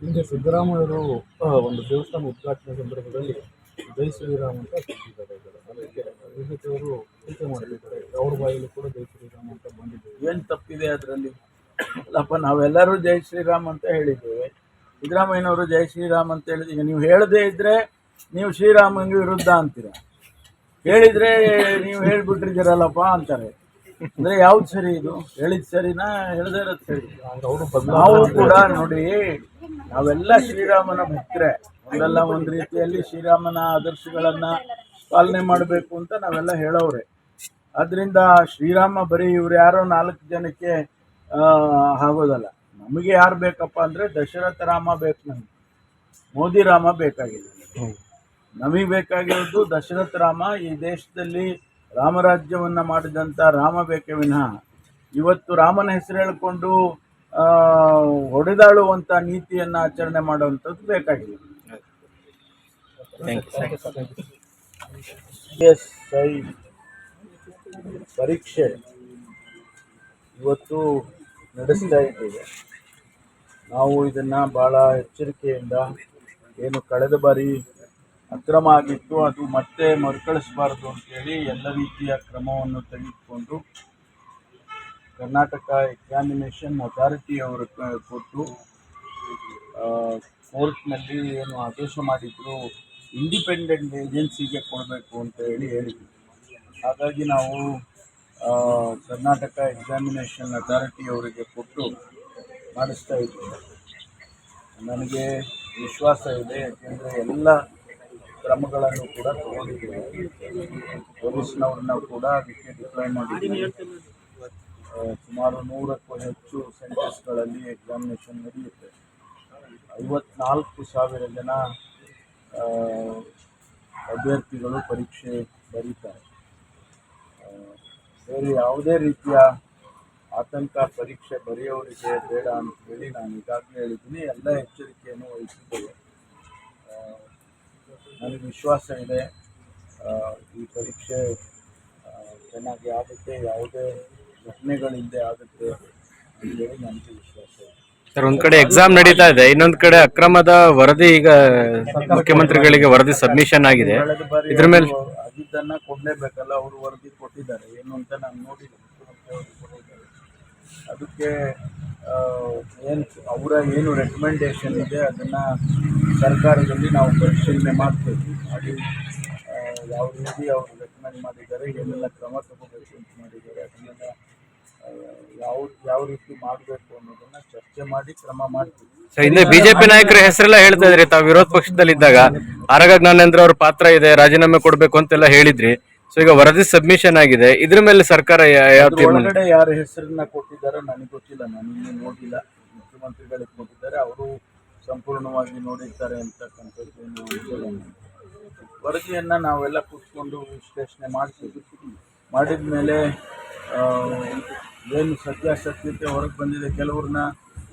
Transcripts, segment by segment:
ಹಿಂದೆ ಸಿದ್ದರಾಮಯ್ಯರು ಒಂದು ದೇವಸ್ಥಾನ ಉದ್ಘಾಟನೆ ಸಂದರ್ಭದಲ್ಲಿ ಜೈ ಶ್ರೀರಾಮ್ ಅಂತ ಇದ್ದಾರೆ. ಅದಕ್ಕೆ ಬಿಜೆಪಿ ಅವರು ಟೀಕೆ ಮಾಡಿದ್ದಾರೆ. ಅವ್ರ ಬಾಯಲ್ಲಿ ಕೂಡ ಜೈ ಶ್ರೀರಾಮ್ ಅಂತ ಬಂದಿದೆ. ಏನು ತಪ್ಪಿದೆ ಅದರಲ್ಲಿ? ಅಲ್ಲಪ್ಪ, ನಾವೆಲ್ಲರೂ ಜೈ ಶ್ರೀರಾಮ್ ಅಂತ ಹೇಳಿದ್ದೇವೆ. ಸಿದ್ದರಾಮಯ್ಯನವರು ಜೈ ಶ್ರೀರಾಮ್ ಅಂತ ಹೇಳಿದ ಈಗ ನೀವು ಹೇಳದೇ ಇದ್ರೆ ನೀವು ಶ್ರೀರಾಮನಿಗೆ ವಿರುದ್ಧ ಅಂತೀರ. ಹೇಳಿದ್ರೆ ನೀವು ಹೇಳ್ಬಿಟ್ಟಿದ್ದೀರಲ್ಲಪ್ಪ ಅಂತಾರೆ. ಅಂದ್ರೆ ಯಾವ್ದು ಸರಿ ಇದು? ಹೇಳಿದ ಸರಿನಾ? ಹೇಳದೇ ಇರೋದು ಸರಿ. ನಾವು ಕೂಡ ನೋಡಿ, ನಾವೆಲ್ಲ ಶ್ರೀರಾಮನ ಭಕ್ತರೆ. ಒಂದಲ್ಲ ಒಂದು ರೀತಿಯಲ್ಲಿ ಶ್ರೀರಾಮನ ಆದರ್ಶಗಳನ್ನ ಪಾಲನೆ ಮಾಡಬೇಕು ಅಂತ ನಾವೆಲ್ಲ ಹೇಳೋರೆ ಅದರಿಂದ ಶ್ರೀರಾಮ ಬರೀ ಇವ್ರು ಯಾರೋ ನಾಲ್ಕು ಜನಕ್ಕೆ ಆಗೋದಲ್ಲ. ನಮಗೆ ಯಾರು ಬೇಕಪ್ಪ ಅಂದರೆ ದಶರಥ ರಾಮ ಬೇಕು ನಮಗೆ. ಮೋದಿ ರಾಮ ಬೇಕಾಗಿಲ್ಲ. ನಮಗೆ ಬೇಕಾಗಿರೋದು ದಶರಥ ರಾಮ. ಈ ದೇಶದಲ್ಲಿ ರಾಮರಾಜ್ಯವನ್ನ ಮಾಡಿದಂಥ ರಾಮ ಬೇಕೆ ವಿನಃ ಇವತ್ತು ರಾಮನ ಹೆಸರು ಹೇಳಿಕೊಂಡು ಹೊಡೆದಾಳುವಂಥ ನೀತಿಯನ್ನು ಆಚರಣೆ ಮಾಡುವಂಥದ್ದು ಬೇಕಾಗಿದೆ. ಎಸ್ ಐ ಪರೀಕ್ಷೆ ಇವತ್ತು ನಡೆಸ್ತಾ ಇದ್ದೇವೆ. ನಾವು ಇದನ್ನು ಭಾಳ ಎಚ್ಚರಿಕೆಯಿಂದ ಏನು ಕಳೆದ ಬಾರಿ ಅಕ್ರಮ ಆಗಿತ್ತು ಅದು ಮತ್ತೆ ಮರುಕಳಿಸಬಾರದು ಅಂತೇಳಿ ಎಲ್ಲ ರೀತಿಯ ಕ್ರಮವನ್ನು ತೆಗೆದುಕೊಂಡು ಕರ್ನಾಟಕ ಎಕ್ಸಾಮಿನೇಷನ್ ಅಥಾರಿಟಿ ಅವರು ಕೊಟ್ಟು ಕೋರ್ಟ್ನಲ್ಲಿ ಏನು ಆದೇಶ ಮಾಡಿದ್ರು ಇಂಡಿಪೆಂಡೆಂಟ್ ಏಜೆನ್ಸಿಗೆ ಕೊಡಬೇಕು ಅಂತ ಹೇಳಿ ಹೇಳಿದ್ರು. ಹಾಗಾಗಿ ನಾವು ಕರ್ನಾಟಕ ಎಕ್ಸಾಮಿನೇಷನ್ ಅಥಾರಿಟಿ ಅವರಿಗೆ ಕೊಟ್ಟು ಮಾಡಿಸ್ತಾ ಇದ್ದೀವಿ. ನನಗೆ ವಿಶ್ವಾಸ ಇದೆ, ಯಾಕೆಂದರೆ ಎಲ್ಲ ಕ್ರಮಗಳನ್ನು ಕೂಡ ತಗೊಂಡಿದ್ದೀವಿ. ಪೊಲೀಸ್ನವ್ರನ್ನ ಕೂಡ ಅದಕ್ಕೆ ಡಿಪ್ಲೈ ಮಾಡಿದ್ದೀವಿ. ಸುಮಾರು ನೂರಕ್ಕೂ ಹೆಚ್ಚು ಸೆಂಟರ್ಸ್ಗಳಲ್ಲಿ ಎಕ್ಸಾಮಿನೇಷನ್ ನಡೆಯುತ್ತೆ. ಐವತ್ನಾಲ್ಕು ಸಾವಿರ ಜನ ಅಭ್ಯರ್ಥಿಗಳು ಪರೀಕ್ಷೆ ಬರೀತಾರೆ. ಬೇರೆ ಯಾವುದೇ ರೀತಿಯ ಆತಂಕ ಪರೀಕ್ಷೆ ಬರೆಯೋರಿಗೆ ಬೇಡ ಅಂತ ಹೇಳಿ ನಾನು ಈಗಾಗಲೇ ಹೇಳಿದ್ದೀನಿ. ಎಲ್ಲ ಎಚ್ಚರಿಕೆಯನ್ನು ವಹಿಸಿದ್ದೇವೆ. ನನಗೆ ವಿಶ್ವಾಸ ಇದೆ. ಈ ಪರೀಕ್ಷೆ ಚೆನ್ನಾಗಿ ಆಗುತ್ತೆ ಯಾವುದೇ ಘಟನೆಗಳಿಲ್ಲದೆ ಆಗುತ್ತೆ ಅಂತೇಳಿ ನನಗೆ ವಿಶ್ವಾಸ ಇದೆ. ಸರ್ ಒಂದ್ ಕಡೆ ಎಕ್ಸಾಮ್ ನಡೀತಾ ಇದೆ. ಇನ್ನೊಂದ್ ಕಡೆ ಅಕ್ರಮದ ವರದಿ ಈಗ ಮುಖ್ಯಮಂತ್ರಿಗಳಿಗೆ ವರದಿ ಸಬ್ಮಿಷನ್ ಆಗಿದೆ. ಇದ್ರ ಮೇಲೆ ಆಗಿದ್ದನ್ನ ಕೊಡ್ಲೇಬೇಕಲ್ಲ ಅವರು ವರದಿ ಕೊಟ್ಟಿದ್ದಾರೆ. ಏನು ಅಂತ ನಾನು ನೋಡಿಲ್ಲ. ಮುಖ್ಯಮಂತ್ರಿ ಅವರು ಕೊಟ್ಟಿದ್ದಾರೆ. ಅದಕ್ಕೆ ಏನು ಅವರ ಏನು ರೆಕಮೆಂಡೇಶನ್ ಇದೆ ಅದನ್ನು ಸರ್ಕಾರದಲ್ಲಿ ನಾವು ಪರಿಶೀಲನೆ ಮಾಡ್ತೀವಿ. ಮಾಡಿ ಆ, ಯಾವ ರೀತಿ ಅವರು ರೆಕಮೆಂಡ್ ಮಾಡಿದ್ದಾರೆ ಏನೆಲ್ಲ ಕ್ರಮ ತಗೋಬೇಕು ಅಂತ ಮಾಡಿದ್ದಾರೆ ಅದನ್ನೆಲ್ಲ ಯಾವ ಯಾವ ರೀತಿ ಮಾಡಬೇಕು ಅನ್ನೋದನ್ನ ಚರ್ಚೆ ಮಾಡಿ ಕ್ರಮ ಮಾಡ್ತೀವಿ. ಹಿಂದೆ ಬಿಜೆಪಿ ನಾಯಕರ ಹೆಸರೆಲ್ಲ ಹೇಳ್ತಾ ಇದ್ರಿ ತಾವು ವಿರೋಧ ಪಕ್ಷದಲ್ಲಿದ್ದಾಗ. ಆರಗ ಜ್ಞಾನೇಂದ್ರ ಅವ್ರ ಪಾತ್ರ ಇದೆ ರಾಜೀನಾಮೆ ಕೊಡಬೇಕು ಅಂತೆಲ್ಲ ಹೇಳಿದ್ರಿ. ಸೊ ಈಗ ವರದಿ ಸಬ್ಮಿಷನ್ ಆಗಿದೆ. ಇದ್ರ ಮೇಲೆ ಸರ್ಕಾರ ಯಾ- ಯಾವ ತೀರ್ಮಾನ? ಒಳಗಡೆ ಯಾರ ಹೆಸರನ್ನ ಕೊಟ್ಟಿದ್ದಾರೆ ನನಗೆ ಗೊತ್ತಿಲ್ಲ. ನಾನು ಇನ್ನೂ ನೋಡಿಲ್ಲ. ಮುಖ್ಯಮಂತ್ರಿಗಳಿಗೆ ಕೊಟ್ಟಿದ್ದಾರೆ ಅವರು ಸಂಪೂರ್ಣವಾಗಿ ನೋಡಿರ್ತಾರೆ ಅಂತಕ್ಕಂಥದ್ದು ಏನು. ವರದಿಯನ್ನ ನಾವೆಲ್ಲ ಕೂತ್ಕೊಂಡು ವಿಶ್ಲೇಷಣೆ ಮಾಡಿಸಿದ್ವಿ ಮಾಡಿದ ಮೇಲೆ ಏನು ಸತ್ಯಾಸತ್ಯತೆ ಹೊರಗೆ ಬಂದಿದೆ ಕೆಲವ್ರನ್ನ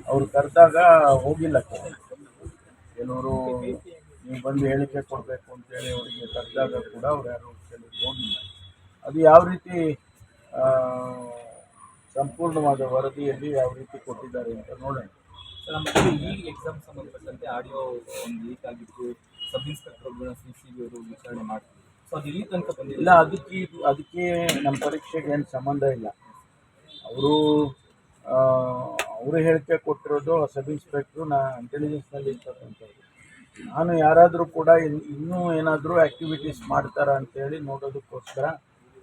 ಅವ್ರು ಕರೆದಾಗ ಹೋಗಿಲ್ಲ ಕೆಲವರು. ಕೆಲವರು ನೀವು ಬಂದು ಹೇಳಿಕೆ ಕೊಡಬೇಕು ಅಂತೇಳಿ ಅವರಿಗೆ ಕರೆದಾಗ ಕೂಡ ಅವ್ರು ಯಾರು ಹೋಗಿಲ್ಲ. ಅದು ಯಾವ ರೀತಿ ಸಂಪೂರ್ಣವಾದ ವರದಿಯಲ್ಲಿ ಯಾವ ರೀತಿ ಕೊಟ್ಟಿದ್ದಾರೆ ಅಂತ ನೋಡೋಣ. ಸೊ ಮತ್ತೆ ಈ ಎಕ್ಸಾಮ್ ಸಂಬಂಧಪಟ್ಟಂತೆ ಆಡಿಯೋ ಒಂದು ಲೀಕ್ ಆಗಿತ್ತು. Sub inspector C C B ಅವರು ವಿಚಾರಣೆ ಮಾಡ್ತಾರೆ ಸೊ ಅದು ಇಲ್ಲಿ ತನಕ ಬಂದಿಲ್ಲ ಅದಕ್ಕೆ ಇದು- ಅದಕ್ಕೆ ನಮ್ಮ ಪರೀಕ್ಷೆಗೆ ಏನು ಸಂಬಂಧ ಇಲ್ಲ. ಅವರು ಅವರು ಹೇಳಿಕೆ ಕೊಟ್ಟಿರೋದು ಸಬ್ ಇನ್ಸ್ಪೆಕ್ಟ್ರು ನಾ ಇಂಟೆಲಿಜೆನ್ಸ್ನಲ್ಲಿ ಇರ್ತಕ್ಕಂಥದ್ದು ನಾನು ಯಾರಾದರೂ ಕೂಡ ಇನ್ ಇನ್ನೂ ಏನಾದರೂ ಆ್ಯಕ್ಟಿವಿಟೀಸ್ ಮಾಡ್ತಾರಾ ಅಂತೇಳಿ ನೋಡೋದಕ್ಕೋಸ್ಕರ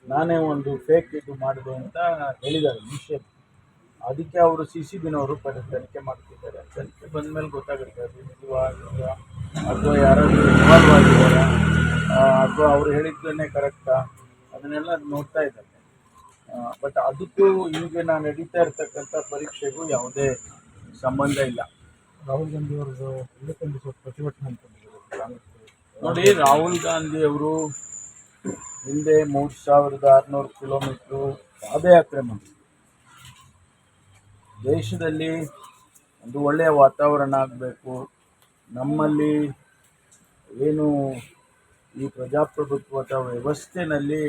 ನಾನೇ ಒಂದು ಫೇಕ್ ಇದು ಮಾಡಿದೆ ಅಂತ ಹೇಳಿದ್ದಾರೆ ನಿಷೇಧ. ಅದಕ್ಕೆ ಅವರು ಸಿ ಸಿ ಬಿನವರು ಪರಿ ತನಿಖೆ ಮಾಡ್ತಿದ್ದಾರೆ. ತನಿಖೆ ಬಂದ ಮೇಲೆ ಗೊತ್ತಾಗುತ್ತೆ ಅದು ನಿಜವಾಗಿಲ್ಲ ಅಥವಾ ಯಾರಾದರೂ ಇನ್ವಾಲ್ವ್ ಆಗಿದ್ದಾರಾ ಅಥವಾ ಅವರು ಹೇಳಿದ್ದನ್ನೇ ಕರೆಕ್ಟಾ ಅದನ್ನೆಲ್ಲ ನೋಡ್ತಾ ಇದ್ದಾರೆ. ಬಟ್ ಅದಕ್ಕೂ ಈಗ ನಾನು ನಡೀತಾ ಇರ್ತಕ್ಕಂಥ ಪರೀಕ್ಷೆಗೂ ಯಾವುದೇ ಸಂಬಂಧ ಇಲ್ಲ. ರಾಹುಲ್ ಗಾಂಧಿ ಅವ್ರದ್ದು ಇಂಡಿಪೆಂಡೆನ್ಸ್ ಪ್ರತಿಭಟನೆ ನೋಡಿ, ರಾಹುಲ್ ಗಾಂಧಿ ಅವರು ಹಿಂದೆ ಮೂರು ಸಾವಿರದ ಆರುನೂರು ಕಿಲೋಮೀಟ್ರು ಪಾದಯಾತ್ರೆ ಮಾಡಿದ್ರು. ದೇಶದಲ್ಲಿ ಒಂದು ಒಳ್ಳೆಯ ವಾತಾವರಣ ಆಗಬೇಕು. ನಮ್ಮಲ್ಲಿ ಏನು ಈ ಪ್ರಜಾಪ್ರಭುತ್ವದ ವ್ಯವಸ್ಥೆನಲ್ಲಿ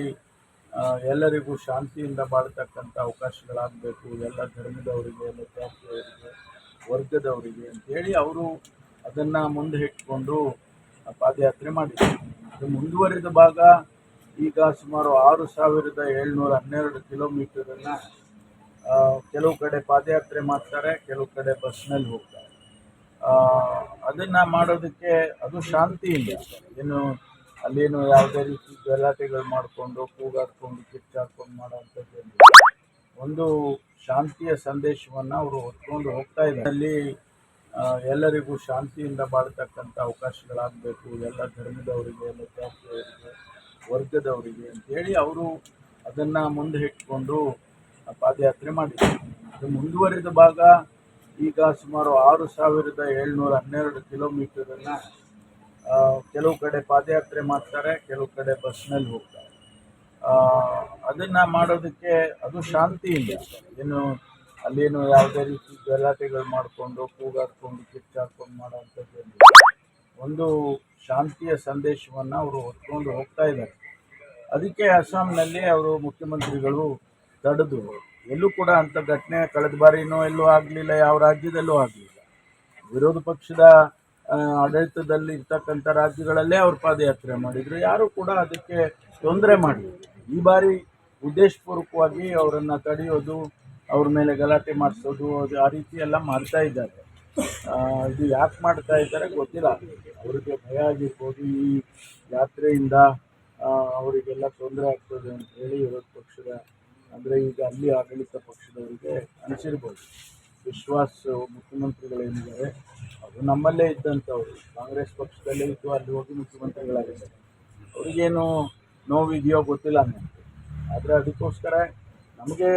ಎಲ್ಲರಿಗೂ ಶಾಂತಿಯಿಂದ ಬಾಳ್ತಕ್ಕಂಥ ಅವಕಾಶಗಳಾಗಬೇಕು. ಎಲ್ಲ ಧರ್ಮದವರಿಗೆ ಎಲ್ಲ ಜಾತಿಯವರಿಗೆ ವರ್ಗದವರಿಗೆ ಅಂತೇಳಿ ಅವರು ಅದನ್ನು ಮುಂದೆ ಇಟ್ಕೊಂಡು ಪಾದಯಾತ್ರೆ ಮಾಡಿದ್ದಾರೆ ಅದು ಮುಂದುವರಿದ ಭಾಗ ಈಗ ಸುಮಾರು ಆರು ಸಾವಿರದ ಏಳ್ನೂರ ಹನ್ನೆರಡು ಕಿಲೋಮೀಟರನ್ನು ಕೆಲವು ಕಡೆ ಪಾದಯಾತ್ರೆ ಮಾಡ್ತಾರೆ, ಕೆಲವು ಕಡೆ ಬಸ್ನಲ್ಲಿ ಹೋಗ್ತಾರೆ. ಅದನ್ನು ಮಾಡೋದಕ್ಕೆ ಅದು ಶಾಂತಿ ಇಲ್ಲ. ಏನು, ಅಲ್ಲೇನು ಯಾವುದೇ ರೀತಿ ಗಲಾಟೆಗಳು ಮಾಡಿಕೊಂಡು ಕೂಗಾಡ್ಕೊಂಡು ಕಿಚ್ಚಾಡ್ಕೊಂಡು ಮಾಡೋವಂಥದ್ದು ಏನಿಲ್ಲ. ಒಂದು ಶಾಂತಿಯ ಸಂದೇಶವನ್ನು ಅವರು ಹೊತ್ಕೊಂಡು ಹೋಗ್ತಾ ಇದ್ದಾರೆ. ಅಲ್ಲಿ ಎಲ್ಲರಿಗೂ ಶಾಂತಿಯಿಂದ ಬಾಳ್ತಕ್ಕಂಥ ಅವಕಾಶಗಳಾಗಬೇಕು. ಎಲ್ಲ ಧರ್ಮದವರಿಗೆ ಎಲ್ಲ ಜಾತಿಯವರಿಗೆ ವರ್ಗದವರಿಗೆ ಅಂತೇಳಿ ಅವರು ಅದನ್ನು ಮುಂದೆ ಇಟ್ಕೊಂಡು ಪಾದಯಾತ್ರೆ ಮಾಡಿದ್ದಾರೆ. ಅದು ಮುಂದುವರಿದ ಭಾಗ ಈಗ ಸುಮಾರು ಆರು ಸಾವಿರದ ಏಳ್ನೂರ ಹನ್ನೆರಡು ಕಿಲೋಮೀಟರನ್ನು ಕೆಲವು ಕಡೆ ಪಾದಯಾತ್ರೆ ಮಾಡ್ತಾರೆ, ಕೆಲವು ಕಡೆ ಬಸ್ನಲ್ಲಿ ಹೋಗ್ತಾರೆ. ಅದನ್ನ ಮಾಡೋದಕ್ಕೆ ಅದು ಶಾಂತಿ ಇಲ್ಲ ಏನು, ಅಲ್ಲೇನು ಯಾವುದೇ ರೀತಿ ಗಲಾಟೆಗಳು ಮಾಡಿಕೊಂಡು, ಕೂಗಾಡ್ಕೊಂಡು ಕಿಚ್ಚಾಡ್ಕೊಂಡು ಮಾಡೋವಂಥದ್ದು ಏನಿಲ್ಲ. ಒಂದು ಶಾಂತಿಯ ಸಂದೇಶವನ್ನು ಅವರು ಹೊತ್ಕೊಂಡು ಹೋಗ್ತಾ ಇದ್ದಾರೆ. ಅದಕ್ಕೆ ಅಸ್ಸಾಂನಲ್ಲಿ ಅವರು ಮುಖ್ಯಮಂತ್ರಿಗಳು ತಡೆದು, ಎಲ್ಲೂ ಕೂಡ ಅಂಥ ಘಟನೆ ಕಳೆದ ಬಾರಿನೂ ಎಲ್ಲೂ ಆಗಲಿಲ್ಲ, ಯಾವ ರಾಜ್ಯದಲ್ಲೂ ಆಗಲಿಲ್ಲ. ವಿರೋಧ ಪಕ್ಷದ ಆಡಳಿತದಲ್ಲಿ ಇರ್ತಕ್ಕಂಥ ರಾಜ್ಯಗಳಲ್ಲೇ ಅವ್ರು ಪಾದಯಾತ್ರೆ ಮಾಡಿದರು. ಯಾರೂ ಕೂಡ ಅದಕ್ಕೆ ತೊಂದರೆ ಮಾಡಲಿಲ್ಲ. ಈ ಬಾರಿ ಉದ್ದೇಶಪೂರ್ವಕವಾಗಿ ಅವರನ್ನು ತಡೆಯೋದು, ಅವ್ರ ಮೇಲೆ ಗಲಾಟೆ ಮಾಡಿಸೋದು, ಅದು ಆ ರೀತಿ ಎಲ್ಲ ಮಾಡ್ತಾ ಇದ್ದಾರೆ. ಇದು ಯಾಕೆ ಮಾಡ್ತಾ ಇದ್ದಾರೆ ಗೊತ್ತಿಲ್ಲ. ಅವರಿಗೆ ಭಯ ಆಗಿರ್ಬೋದು, ಈ ಯಾತ್ರೆಯಿಂದ ಅವರಿಗೆಲ್ಲ ತೊಂದರೆ ಆಗ್ತದೆ ಅಂತ ಹೇಳಿ ವಿರೋಧ ಪಕ್ಷದ, ಅಂದರೆ ಈಗ ಅಲ್ಲಿ ಆಡಳಿತ ಪಕ್ಷದವರಿಗೆ ಅನಿಸಿರ್ಬೋದು. ವಿಶ್ವಾಸ ಮುಖ್ಯಮಂತ್ರಿಗಳೇನಿದ್ದಾರೆ, ಅದು ನಮ್ಮಲ್ಲೇ ಇದ್ದಂಥವ್ರು. ಕಾಂಗ್ರೆಸ್ ಪಕ್ಷದಲ್ಲೇ ಇದ್ದು ಅಲ್ಲಿ ಹೋಗಿ ಮುಖ್ಯಮಂತ್ರಿಗಳಾಗಿದ್ದಾರೆ. ಅವ್ರಿಗೇನು ನೋವಿದೆಯೋ ಗೊತ್ತಿಲ್ಲ ನನಗೆ ಆದರೆ ಅದಕ್ಕೋಸ್ಕರ ನಮಗೆ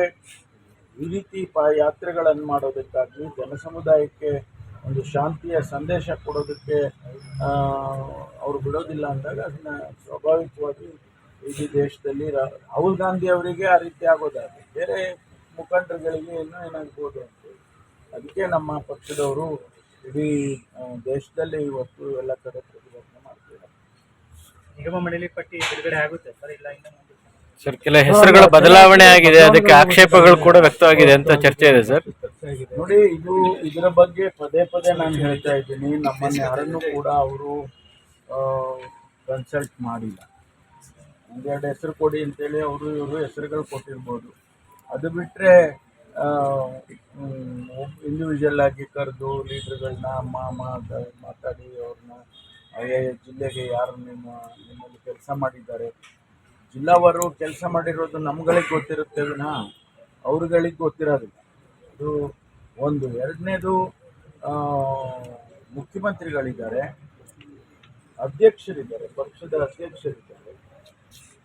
ಈ ರೀತಿ ಪ ಯಾತ್ರೆಗಳನ್ನು ಮಾಡೋದಕ್ಕಾಗಲಿ, ಜನಸಮುದಾಯಕ್ಕೆ ಒಂದು ಶಾಂತಿಯ ಸಂದೇಶ ಕೊಡೋದಕ್ಕೆ ಅವರು ಬಿಡೋದಿಲ್ಲ ಅಂದಾಗ ಅದನ್ನ ಸ್ವಾಭಾವಿಕವಾಗಿ ಇಡೀ ದೇಶದಲ್ಲಿ ರಾಹುಲ್ ಗಾಂಧಿ ಅವರಿಗೆ ಆ ರೀತಿ ಆಗೋದಾದ್ರೆ, ಬೇರೆ ಮುಖಂಡರುಗಳಿಗೆ ಇನ್ನೂ ಏನಾಗ್ಬೋದು ಅಂತೇಳಿ ಅದಕ್ಕೆ ನಮ್ಮ ಪಕ್ಷದವರು ಇಡೀ ದೇಶದಲ್ಲಿ ಇವತ್ತು ಎಲ್ಲ ಕಡೆ ನಿಗಮ ಮಂಡಳಿ ಪಟ್ಟಿ ಬಿಡುಗಡೆ ಆಗುತ್ತೆ. ಸರ್ ಇಲ್ಲ ಇನ್ನು ಸರ್ ಕೆಲ ಹೆಸರುಗಳ ಬದಲಾವಣೆ ಆಗಿದೆ. ಅದಕ್ಕೆ ಆಕ್ಷೇಪಗಳು ಕೂಡ ವ್ಯಕ್ತವಾಗಿದೆ ಅಂತ ಚರ್ಚೆ ಇದೆ ಸರ್ ಚರ್ಚೆ ಆಗಿದೆ ನೋಡಿ ಇದು ಇದರ ಬಗ್ಗೆ ಪದೇ ಪದೇ ನಾನು ಹೇಳ್ತಾ ಇದ್ದೀನಿ. ನಮ್ಮನ್ನು ಯಾರನ್ನು ಕೂಡ ಅವರು ಕನ್ಸಲ್ಟ್ ಮಾಡಿಲ್ಲ. ಒಂದೆರಡು ಹೆಸರು ಕೊಡಿ ಅಂತೇಳಿ ಅವರು ಇವರು ಹೆಸರುಗಳು ಕೊಟ್ಟಿರ್ಬೋದು. ಅದು ಬಿಟ್ಟರೆ ಇಂಡಿವಿಜುವಲ್ ಆಗಿ ಕರೆದು ಲೀಡ್ರ್ಗಳನ್ನ ಮಾತಾಡಿ ಅವ್ರನ್ನ ಆಯಾ ಜಿಲ್ಲೆಗೆ ಯಾರು ನಿಮ್ಮ, ನಿಮ್ಮಲ್ಲಿ ಕೆಲಸ ಮಾಡಿದ್ದಾರೆ? ಜಿಲ್ಲಾವರು ಕೆಲಸ ಮಾಡಿರೋದು ನಮ್ಗಳಿಗೆ ಗೊತ್ತಿರುತ್ತೆ ವಿನ ಅವ್ರುಗಳಿಗೆ ಗೊತ್ತಿರೋದಿಲ್ಲ. ಇದು ಒಂದು. ಎರಡನೇದು ಮುಖ್ಯಮಂತ್ರಿಗಳಿದ್ದಾರೆ, ಅಧ್ಯಕ್ಷರಿದ್ದಾರೆ, ಪಕ್ಷದ ಅಧ್ಯಕ್ಷರಿದ್ದಾರೆ.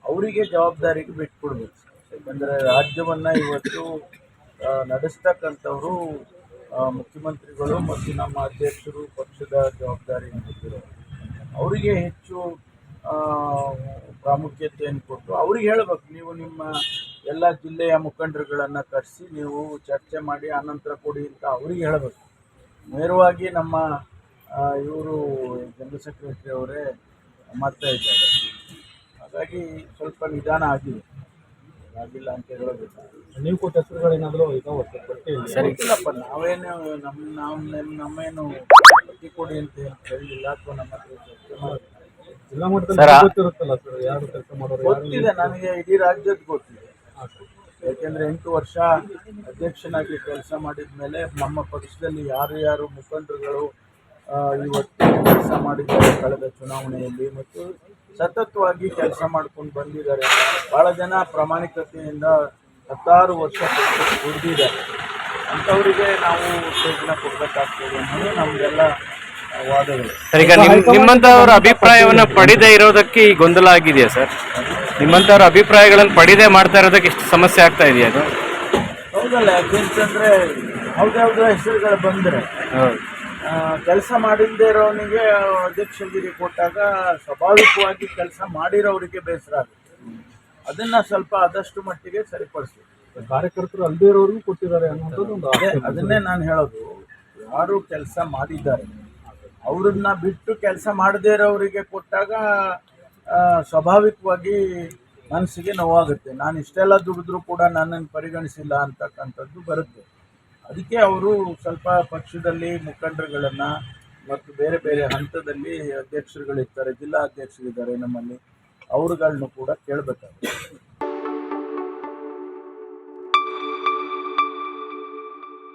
ಅವರಿಗೆ ಜವಾಬ್ದಾರಿಗೆ ಬಿಟ್ಕೊಡ್ಬೇಕು. ಯಾಕಂದರೆ ರಾಜ್ಯವನ್ನು ಇವತ್ತು ನಡೆಸ್ತಕ್ಕಂಥವರು ಮುಖ್ಯಮಂತ್ರಿಗಳು ಮತ್ತು ನಮ್ಮ ಅಧ್ಯಕ್ಷರು ಪಕ್ಷದ ಜವಾಬ್ದಾರಿ ಹೊಂದಿರೋರು ಅವರಿಗೆ ಹೆಚ್ಚು ಪ್ರಾಮುಖ್ಯತೆಯನ್ನು ಕೊಟ್ಟು ಅವ್ರಿಗೆ ಹೇಳ್ಬೇಕು. ನೀವು ನಿಮ್ಮ ಎಲ್ಲ ಜಿಲ್ಲೆಯ ಮುಖಂಡರುಗಳನ್ನು ಕರೆಸಿ ನೀವು ಚರ್ಚೆ ಮಾಡಿ ಆನಂತರ ಕೊಡಿ ಅಂತ ಅವ್ರಿಗೆ ಹೇಳಬೇಕು. ನೇರವಾಗಿ ನಮ್ಮ ಇವರು ಜನರಲ್ ಸೆಕ್ರೆಟರಿ ಅವರೇ ಮಾಡ್ತಾ ಇದ್ದಾರೆ. ಹಾಗಾಗಿ ಸ್ವಲ್ಪ ನಿಧಾನ ಆಗಿದೆ. ಆಗಿಲ್ಲ ಅಂತ ಹೇಳಬೇಕು ನೀವು ಕೊಟ್ಟ ಹೆಸರುಗಳೇನಾದರೂ ಈಗ ಗೊತ್ತಿಲ್ಲಪ್ಪ ನಾವೇನು ನಮ್ಮ ನಾವು ನಮ್ಮ- ನಮ್ಮೇನು ಕೊಡಿ ಅಂತ ಹೇಳಿಲ್ಲ ಅಥವಾ ನಮ್ಮ ಹತ್ರ ಚರ್ಚೆ ಮಾಡಿಲ್ಲ ಜಿಲ್ಲಾ ಮಟ್ಟದಲ್ಲಿ ಸರ್, ಗೊತ್ತಿರುತ್ತಲ್ಲ ಸರ್ ಯಾರು ಕೆಲಸ ಮಾಡೋರು ಯಾರು ಗೊತ್ತಿದೆ ನನಗೆ ಇಡೀ ರಾಜ್ಯದ ಗೊತ್ತಿದೆ. ಯಾಕೆಂದ್ರೆ. ಎಂಟು ವರ್ಷ ಅಧ್ಯಕ್ಷನಾಗಿ ಕೆಲಸ ಮಾಡಿದ ಮೇಲೆ ನಮ್ಮ ಪಕ್ಷದಲ್ಲಿ ಯಾರು ಯಾರು ಮುಖಂಡರುಗಳು ಆ, ಇವತ್ತು ಕೆಲಸ ಮಾಡಿದ್ದಾರೆ ಕಳೆದ ಚುನಾವಣೆಯಲ್ಲಿ ಮತ್ತು ಸತತವಾಗಿ ಕೆಲಸ ಮಾಡ್ಕೊಂಡು ಬಂದಿದ್ದಾರೆ. ಬಹಳ ಜನ ಪ್ರಾಮಾಣಿಕತೆಯಿಂದ ಹತ್ತಾರು ವರ್ಷ ದುಡಿದಿದ್ದಾರೆ ಅಂಥವರಿಗೆ ನಾವು ಉತ್ತೇಜನ ಕೊಡಬೇಕಾಗ್ತದೆ ಅನ್ನೋದು ನಮಗೆಲ್ಲ ವಾದಗಳು. ಸರ್ ಈಗ ನಿಮ್ ನಿಮ್ಮಂತವರ ಅಭಿಪ್ರಾಯವನ್ನ ಪಡೆದೇ ಇರೋದಕ್ಕೆ ಈ ಗೊಂದಲ ಆಗಿದೆಯಾ ಸರ್? ನಿಮ್ಮಂತವರ ಅಭಿಪ್ರಾಯಗಳನ್ನು ಪಡೆದೇ ಮಾಡ್ತಾ ಇರೋದಕ್ಕೆ ಇಷ್ಟು ಸಮಸ್ಯೆ ಆಗ್ತಾ ಇದೆಯಾ ಅದು? ಹೌದಲ್ಲ ಯಾಕೆಂತಂದರೆ ಯಾವ್ದಾವ್ದು ಹೆಸರುಗಳು ಬಂದರೆ ಕೆಲಸ ಮಾಡಿಲ್ಲದೆ ಇರೋನಿಗೆ ಅಧ್ಯಕ್ಷಗಿರಿ ಕೊಟ್ಟಾಗ ಸ್ವಾಭಾವಿಕವಾಗಿ ಕೆಲಸ ಮಾಡಿರೋರಿಗೆ ಬೇಸರ ಆಗುತ್ತೆ. ಅದನ್ನ ಸ್ವಲ್ಪ ಆದಷ್ಟು ಮಟ್ಟಿಗೆ ಸರಿಪಡಿಸಿ ಕಾರ್ಯಕರ್ತರು ಅಲ್ಲದೇ ಇರೋರಿಗೂ ಕೊಟ್ಟಿದ್ದಾರೆ ಅನ್ನೋದು ಅದನ್ನೇ ನಾನು ಹೇಳೋದು. ಯಾರು ಕೆಲಸ ಮಾಡಿದ್ದಾರೆ ಅವ್ರನ್ನ ಬಿಟ್ಟು ಕೆಲಸ ಮಾಡದೇ ಇರೋರಿಗೆ ಕೊಟ್ಟಾಗ ಸ್ವಾಭಾವಿಕವಾಗಿ ಮನಸ್ಸಿಗೆ ನೋವಾಗುತ್ತೆ. ನಾನು ಇಷ್ಟೆಲ್ಲ ದುಡಿದ್ರೂ ಕೂಡ ನನ್ನನ್ನು ಪರಿಗಣಿಸಿಲ್ಲ ಅಂತಕ್ಕಂಥದ್ದು ಬರುತ್ತೆ. ಅದಕ್ಕೆ ಅವರು ಸ್ವಲ್ಪ ಪಕ್ಷದಲ್ಲಿ ಮುಖಂಡರುಗಳನ್ನು ಮತ್ತು ಬೇರೆ ಬೇರೆ ಹಂತದಲ್ಲಿ ಅಧ್ಯಕ್ಷರುಗಳಿರ್ತಾರೆ, ಜಿಲ್ಲಾ ಅಧ್ಯಕ್ಷರಿದ್ದಾರೆ ನಮ್ಮಲ್ಲಿ. ಅವರುಗಳನ್ನು ಕೂಡ ಕೇಳಬೇಕಾಗುತ್ತೆ.